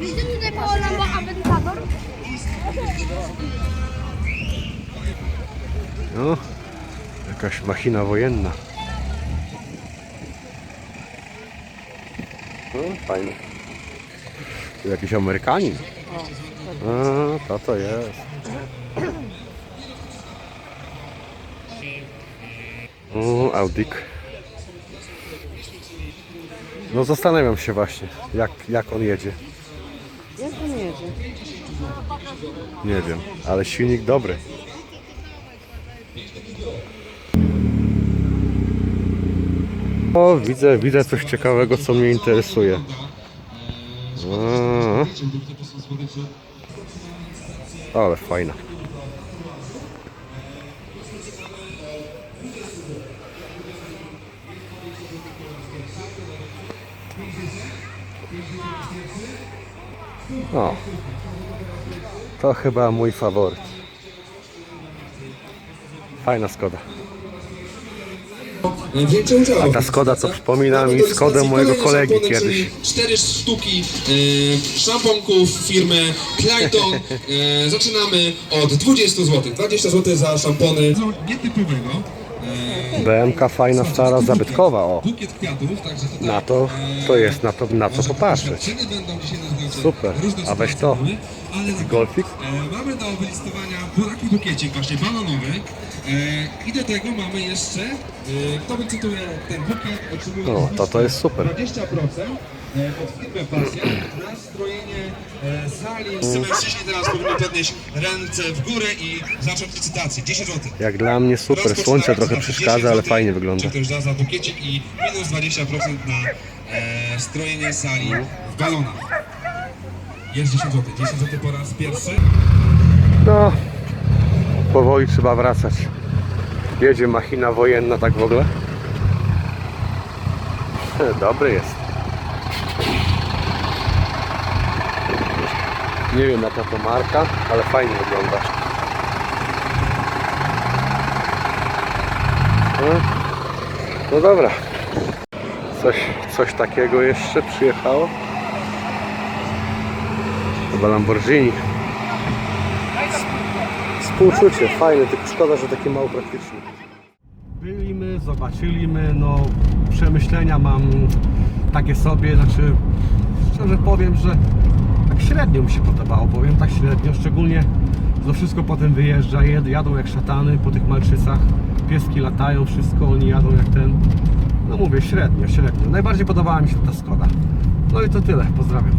Widzę tutaj koło nam Aventador. No, jakaś machina wojenna. No, fajne. Tu jakiś Amerykanin. A, to to jest. O, Audik. No zastanawiam się właśnie, jak, jak on jedzie. Jak nie jedzie? Nie wiem, ale silnik dobry. O, widzę, widzę coś ciekawego, co mnie interesuje. A, ale fajna. O, to chyba mój faworyt. Fajna Skoda. A ta Skoda to przypomina mi Skodę mojego kolegi kiedyś. Cztery sztuki e, szamponków firmy Clayton. E, zaczynamy od 20 zł. 20 zł za szampony. Nietypowego. E, BMK fajna, stara, zabytkowa, o. Na to, to jest na to, na co popatrzeć. Super. A weź to. Golfik? E, mamy do wylistowania taki bukiecik właśnie bananowy e, i do tego mamy jeszcze, e, kto wycytuje ten bukiet, otrzymuje to to jest super. 20% e, od firmy Pasja na strojenie e, sali. Wszyscy mężczyźni teraz powinni podnieść ręce w górę i zacząć licytację. 10 zł. Jak dla mnie super, słońce trochę przeszkadza, 10 ale fajnie wygląda. Czy ktoś da za bukiecik i minus 20% na e, strojenie sali w balonach. Jest 10 zł. 10 zł po raz pierwszy. No, powoli trzeba wracać. Jedzie machina wojenna tak w ogóle. Dobry jest. Nie wiem jaka to marka, ale fajnie wygląda. No, dobra. Coś, coś takiego jeszcze przyjechało. Chyba Lamborghini. Współczucie, fajne, tylko szkoda, że takie mało praktyczne. Byliśmy, zobaczyliśmy, no przemyślenia mam takie sobie, znaczy szczerze powiem, że tak średnio mi się podobało, powiem tak średnio, szczególnie to wszystko potem wyjeżdża, jed, jadą jak szatany po tych malczycach, pieski latają, wszystko, oni jadą jak ten, no mówię średnio, średnio. Najbardziej podobała mi się ta Skoda. No i to tyle, pozdrawiam.